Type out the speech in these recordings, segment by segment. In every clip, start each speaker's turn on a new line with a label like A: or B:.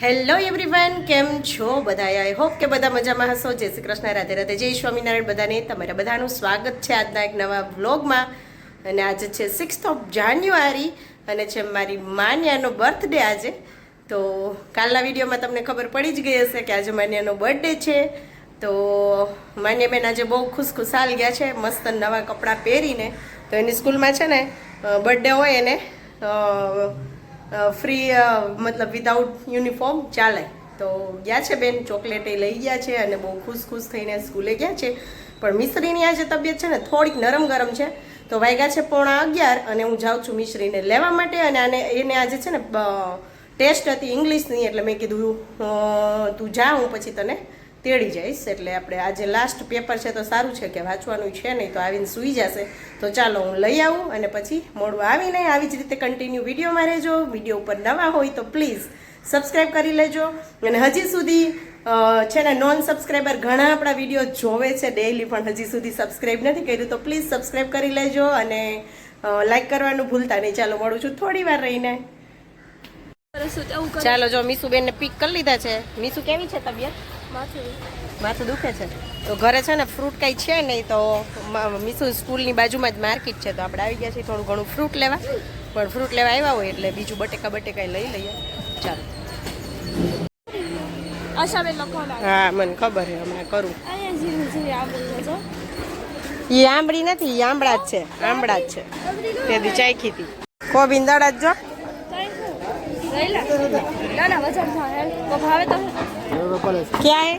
A: Hello everyone કેમ છો બધા? આઈ હોપ કે બધા મજામાં હશો. જય શ્રી કૃષ્ણ, રાધે રાધે. જય સ્વામિનારાયણ બધાને. તમારા બધાનું સ્વાગત છે આજના એક નવા વ્લોગમાં. અને આજે છે સિક્સ્થ ઓફ જાન્યુઆરી અને છે મારી માન્યાનો બર્થડે આજે. તો કાલના વિડીયોમાં તમને ખબર પડી જ ગઈ હશે કે આજે માન્યાનો બર્થડે છે. તો માન્યાબેન આજે બહુ ખુશખુશાલ ગયા છે, મસ્ત નવા કપડાં પહેરીને. તો એની સ્કૂલમાં છે ને બર્થડે હોય એને ફ્રી મતલબ વિધાઉટ યુનિફોર્મ ચાલે. તો ગયા છે બેન, ચોકલેટ એ લઈ ગયા છે અને બહુ ખુશ ખુશ થઈને સ્કૂલે ગયા છે. પણ મિશ્રીની આજે તબિયત છે ને થોડીક નરમ ગરમ છે. તો વાગ્યા છે પોણા અગિયાર અને હું જાઉં છું મિશ્રીને લેવા માટે અને આને, એને આજે છે ને ટેસ્ટ હતી ઇંગ્લિશની એટલે મેં કીધું તું જા, હું પછી તને તેડી જઈશ એટલે આપણે આજે લાસ્ટ પેપર છે તો સારું છે કે વાંચવાનું છે નહીં તો આવીને સૂઈ જશે. તો ચાલો હું લઈ આવું અને પછી મોડું આવીને આવી જ રીતે કન્ટિન્યુ વિડીયોમાં રહેજો. વીડિયો ઉપર નવા હોય તો પ્લીઝ સબસ્ક્રાઈબ કરી લેજો. અને હજી સુધી છે ને નોન સબસ્ક્રાઈબર ઘણા આપણા વીડિયો જોવે છે ડેઈલી પણ હજી સુધી સબસ્ક્રાઈબ નથી કર્યું તો પ્લીઝ સબસ્ક્રાઈબ કરી લેજો અને લાઈક કરવાનું ભૂલતા નહીં. ચાલો મળું છું થોડી વાર રહીને. ચાલો જો મીસુબેનને પિક કરી લીધા છે. મીસુ કેવી છે તબિયત? માથું દુખે છે. તો ઘરે છે ને ફ્રૂટ કાંઈ છે નહીં તો મીસુ સ્કૂલની બાજુમાં જ માર્કેટ છે. તો આપણે આવી ગયા છીએ થોડું ઘણું ફ્રૂટ લેવા. પણ ફ્રૂટ લેવા આવ્યા હોય એટલે બીજું બટેકા બટેકા લઈ લઈએ. ચાલો. હા મને ખબર છે હમણાં કરું. એ આંબળી નથી આંબળા જ છે આંબળા જ છે. તેથી ચાખી હતી. કોબીન દડા જ જો.
B: ના ના વજન થાય. તો ભાવે તો
A: ક્યાં હે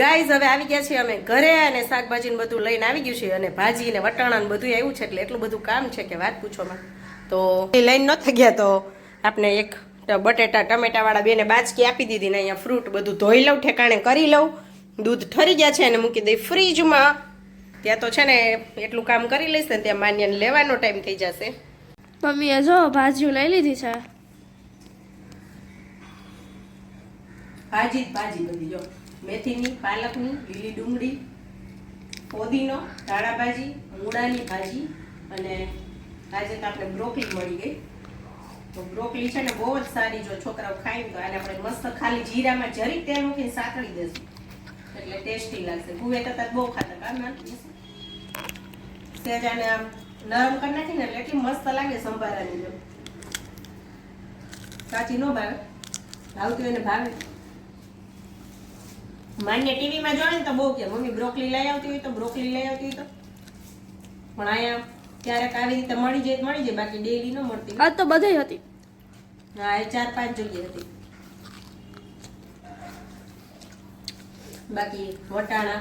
A: ગાઈઝ હવે આવી ગયા છીએ અમે ઘરે અને શાકભાજી ને બધું લઈને આવી ગયું છે અને ભાજી ને વટાણા ને બધું આવ્યું છે એટલે એટલું બધું કામ છે કે વાત પૂછોમાં. તો એ લઈને થઈ ગયા તો આપણે એક બટેટા ટમેટા વાળા બેને બાચકી આપી દીધી ને અહીંયા ફ્રૂટ બધું ધોઈ લઉં ઠેકાણે કરી લઉં. દૂધ ઠરી ગયા છે અને મૂકી દઈ ફ્રીજમાં. ત્યાં તો છે ને એટલું કામ કરી લઈશ ને ત્યાં માન્યને લેવાનો ટાઈમ થઈ જશે.
B: મમ્મીએ જો ભાજીઓ લઈ લીધી છે.
A: ભાજી જ ભાજી બધી, જો. મેથીની, પાલકની, લીલી ડુંગળી, ફોદીનો, ધાણા ભાજી, મૂળાની ભાજી અને આજે તો આપણે બ્રોકલી મળી ગઈ. તો બ્રોકલી છે ને બહુ જ સારી, જો છોકરાઓ ખાઈ ને તો આને આપણે મસ્ત ખાલી જીરામાં જરીક તેલ મૂકીને સાતળી દઈશું એટલે ટેસ્ટી લાગશે. ભૂવે તરત બહુ ખાતા કામ નાખી સેજ આને આમ નરમ કરી નાખીને એટલે એટલી મસ્ત લાગે સંભારાની, જો. કાચી નો ભાવે? ભાવતું એને ભાવે? માન્ય ટીવીમાં જોવે ને તો બહુ કે મમ્મી બ્રોકલી લઈ આવતી હોય તો બ્રોકલી લઈ આવતી હોય તો. પણ અહીંયા ક્યારેક આવી રીતે મળી જાય તો મળી જાય બાકી ડેલી ન મળતી.
B: આજ તો બધી હતી.
A: હા એ ચાર પાંચ જગ્યાએ હતી. બાકી વટાણા.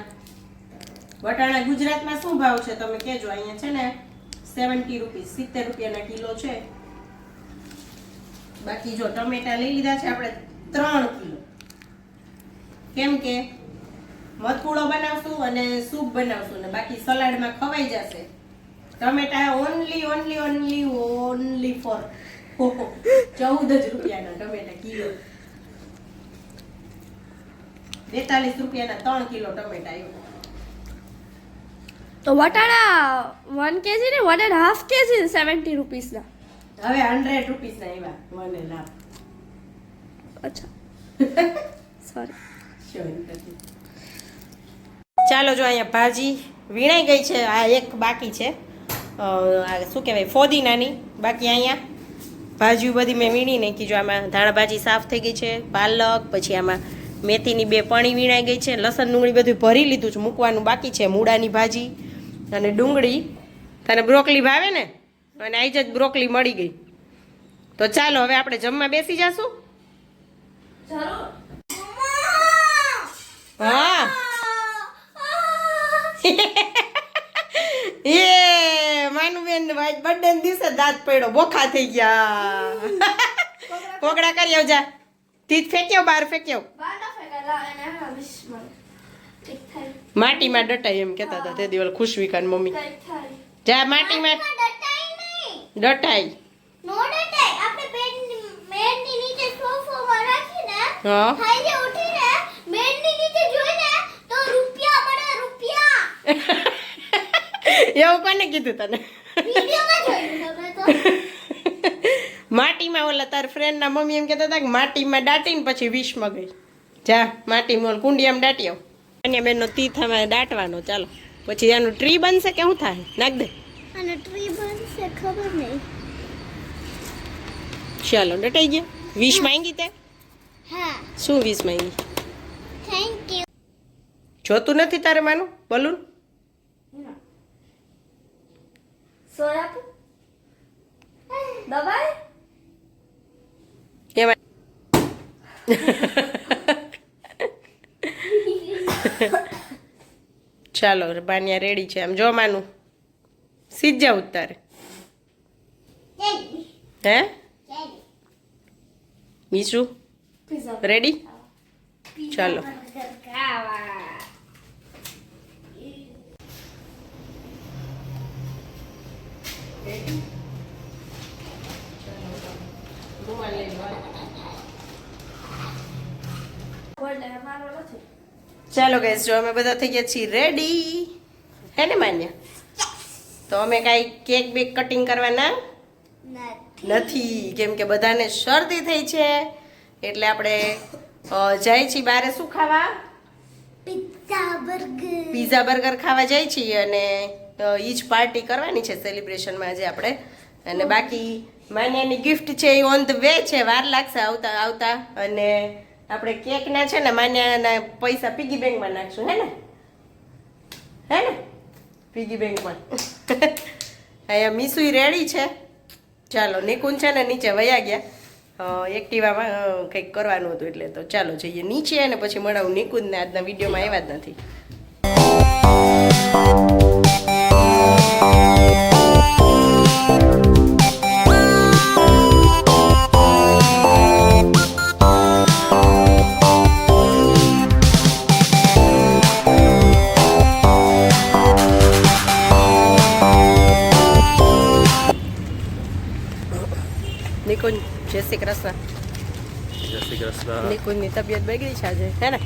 A: વટાણા ગુજરાતમાં શું ભાવ છે તમે કહેજો અહીંયા છે ને સેવન્ટી રૂપીસ સિત્તેર રૂપિયાના કિલો છે. બાકી જો ટમેટા લઈ લીધા છે આપણે ત્રણ કિલો. કેમ કે મધકૂળો બનાવશું અને સૂપ બનાવશું ને બાકી સલાડમાં ખવાઈ જશે. ટમેટા only only only only four ચૌદ જ રૂપિયાના ટમેટા કિલો. બેતાલીસ રૂપિયાના ત્રણ કિલો ટમેટા આવ્યું
B: તો વટાણા વન કેજી ને one and half kg seventy રૂપીસના.
A: હવે હંડ્રેડ રૂપીસના આવ્યા મને લાભ
B: અચ્છા. સોરી
A: ચાલો જો અહીંયા ભાજી વીણાઈ ગઈ છે. આ એક બાકી છે. શું કહેવાય? ફોદીનાની. બાકી અહીંયા ભાજીઓ બધી મેં વીણી નાખી. જો આમાં ધાણા ભાજી સાફ થઈ ગઈ છે, પાલક, પછી આમાં મેથીની બે પણી વીણાઈ ગઈ છે. લસણ, ડુંગળી બધું ભરી લીધું છે. મૂકવાનું બાકી છે મૂળાની ભાજી અને ડુંગળી. તને બ્રોકલી ભાવે ને? અને આઈ જ બ્રોકલી મળી ગઈ. તો ચાલો, હવે આપણે જમવા બેસી જાશું હા એ માનુબેન બર્થડે ના દિવસે દાંત પડ્યો બોખા થઈ ગયા. કોગડા કરી આવજા. તીજ ફેંક્યો બહાર ફેંક્યો. માટીમાં ડટાય એમ કહેતા હતા તે દિવસ ખુશવિકાન મમ્મી. જા માટીમાં ડટાય હા. એવું કોને કીધું તને? માટીમાં ઓલા તાર ફ્રેન્ડના મમ્મી એમ કહેતા હતા કે માટીમાં દાટીને પછી વિષમાં ગઈ. જા માટીમાં ઓલ કુંડિયામાં દાટી આવ. અને બેનનો તીથામાં દાટવાનો ચાલો. પછી એનું ટ્રી બનશે કે શું થાય? નાખ દે.
B: અને ટ્રી બનશે ખબર નહીં.
A: ચાલો ડટાઈ ગયા. વીસ માંગી તે?
B: હા.
A: શું વીસ માંગી?
B: થેન્ક યુ
A: જોતું નથી તારે માનું? બલૂન
B: સોયા દબાય
A: એમાં ચાલો બાનિયા રેડી છે. આમ જો માનું. સીધ જાવ તારે હે? બીજું? રેડી ચાલો. ચાલો ગઈસ જો અમે બધા થઈ ગયા છીએ રેડી હે ને માન્ય? તો અમે કાંઈ કેક બેક કટિંગ કરવાના નથી. કેમ કે બધાને શરદી થઈ છે. એટલે આપણે જાય છીએ બારે શું ખાવા?
B: પિઝા બર્ગર
A: પીઝા બર્ગર ખાવા જાય છીએ અને ઈચ પાર્ટી કરવાની છે સેલિબ્રેશનમાં આજે આપણે. અને બાકી માન્યાની ગિફ્ટ છે એ ઓન ધ વે છે, વાર લાગશે આવતા આવતા. અને આપણે કેકના છે ને, માન્યાના પૈસા પીગી બેંકમાં નાખશું, હે ને? હે ને? પીગી બેંકમાં અહીંયા મીસુઈ રેડી છે. ચાલો, નિકુંજ છે ને નીચે વયા ગયા. એક્ટિવામાં કંઈક કરવાનું હતું એટલે તો ચાલો જઈએ નીચે અને પછી મળાવું નિકુંજને. આજના વિડીયોમાં આવ્યા જ નથી. જય શ્રી કૃષ્ણ.
C: જય શ્રી કૃષ્ણ.
A: નિકુંજની તબિયત બગડી છે આજે હે ને?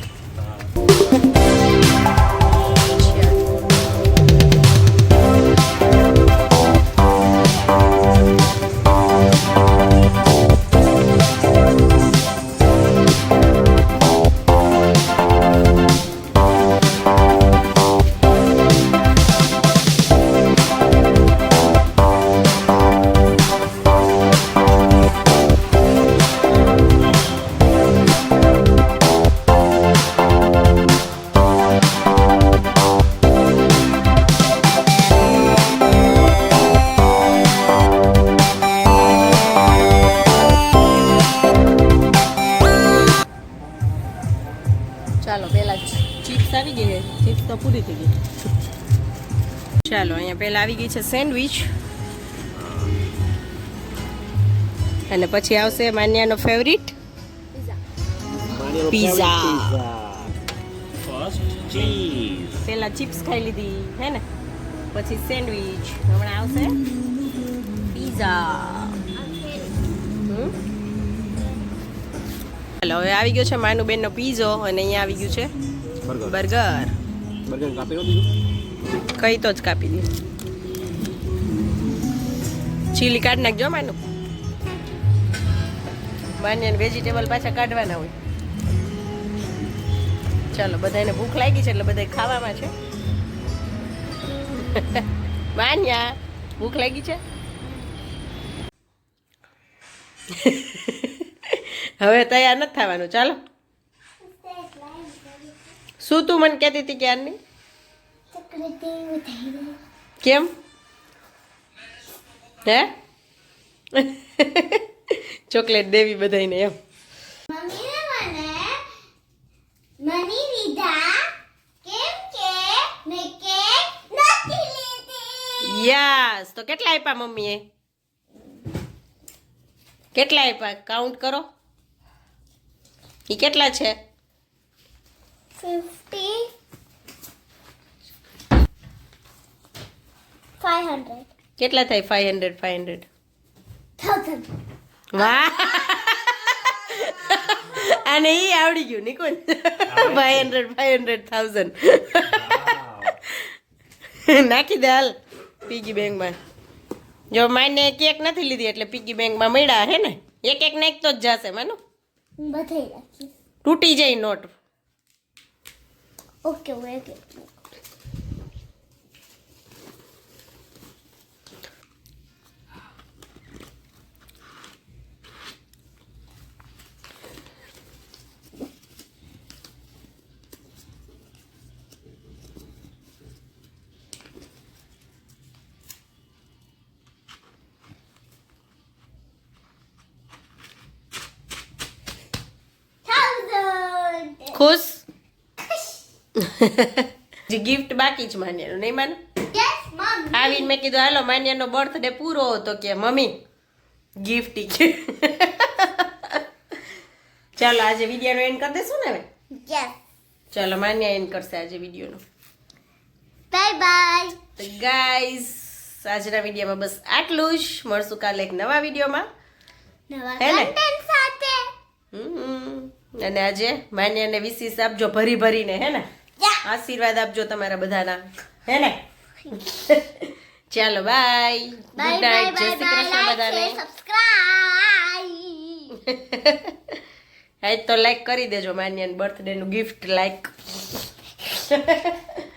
A: આવી ગઈ છે સેન્ડવિચ. અને પછી આવશે માન્યાનો ફેવરિટ પીઝા પહેલા ચિપ્સ ખાઈ લીધી હે ને? પછી સેન્ડવિચ. હમણાં આવશે પીઝા ચાલો હવે આવી ગયો છે માનું બેનનો પીઝો અને અહીંયા આવી ગયું છે
C: બર્ગર
A: બર્ગર
C: કાપી દીધું?
A: કઈ તો જ કાપી દે ચીલી કાઢી નાખજો માનું. માન્યને વેજીટેબલ પાછા કાઢવાના હોય. ચાલો બધાને ભૂખ લાગી છે એટલે બધા ખાવામાં છે. માન્યા ભૂખ લાગી છે? હવે તૈયાર નથી થવાનું. ચાલો. શું તું મને કહેતી હતી ક્યારની કેમ? હે? ચોકલેટ દેવી બધાને એમ. યસ. તો કેટલા આપ્યા મમ્મીએ? કેટલા આપ્યા કાઉન્ટ કરો. એ કેટલા છે?
B: ફિફ્ટી. Five hundred.
A: કેટલા થાય? Five hundred five hundred
B: thousand
A: વાહ. અને એ આવડી ગયું Nikunj five hundred five hundred thousand નાખી દે હાલ પીગી બેંકમાં. જો માને કેક નથી લીધી એટલે પીગી બેંકમાં મળ્યા હે ને એક એક નાખતો જ જશે માનો. તૂટી જાય નોટ.
B: ઓકે હું એક એક Thousand.
A: ખુશ? જે ગિફ્ટ બાકી જ માન્યાનું નહીં માનું? આવીને મેં કીધું હાલો માન્યાનો બર્થડે પૂરો હતો કે મમ્મી ગિફ્ટ કે ચાલો આજે વિડીયોનો એન્ડ કરી દેશું ને હવે? ચાલો માન્યા એન્ડ કરશે આજે વિડીયોનો.
B: બાય બાય
A: તો ગાઈઝ આજના વિડીયોમાં બસ આટલું જ. મળશું કાલે એક નવા વિડીયોમાં.
B: નવા કન્ટેન્ટ સાથે.
A: હમ. અને આજે માન્યાને વિશેષ આપજો ભરી ભરીને હે ને? આશીર્વાદ આપજો તમારા બધાના. હે ને? ચાલો બાય. ગુડ નાઇટ જય શ્રી કૃષ્ણ બધાને. હા તો લાઈક કરી દેજો માન્યાને બર્થડે નું ગિફ્ટ લાઈક